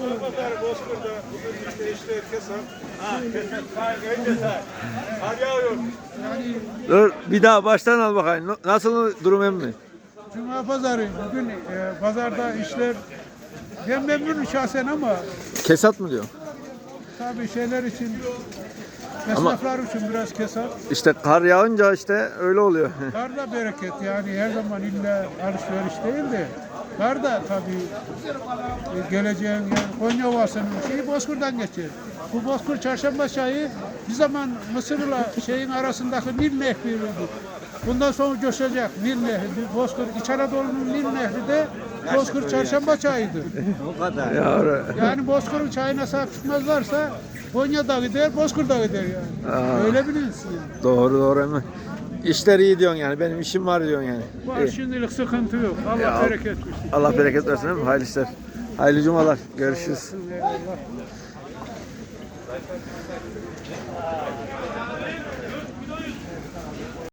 Pazar Bozkır'da bugün işte işler kesap. Ha kesap. Önce say. Kar yağıyor. Dur bir daha baştan al bakayım. Nasıl durum emmi? Cuma pazarı bugün e, pazarda işler ben memnunum şahsen ama Kesat mı diyor? tabii şeyler için esnaflar için biraz kesat. İşte kar yağınca işte öyle oluyor. Kar da bereket yani her zaman illa alışveriş değil de kar da tabii e, geleceğin yani Konya Ovası'nın şeyi Bozkır'dan geçer. Bu Bozkır Çarşamba çayı bir zaman Mısır'la şeyin arasındaki Nil Nehri'ydi. Bundan sonra coşacak Nil Nehri. Bozkır, İç Anadolu'nun Nil Nehri de Bozkır Çarşamba çayıdır. ya, Yani Bozkır'ın çayına sahip çıkmazlarsa Konya da gider, Bozkır da gider yani. Aa. Öyle bilinsin yani. doğru doğru emmi. İşler iyi diyorsun yani. Benim işim var diyorsun yani. Var İyi. şimdilik sıkıntı yok. Allah Ya. bereket versin. Allah bereket versin değil mi? Hayırlı işler. Hayırlı cumalar. Görüşürüz.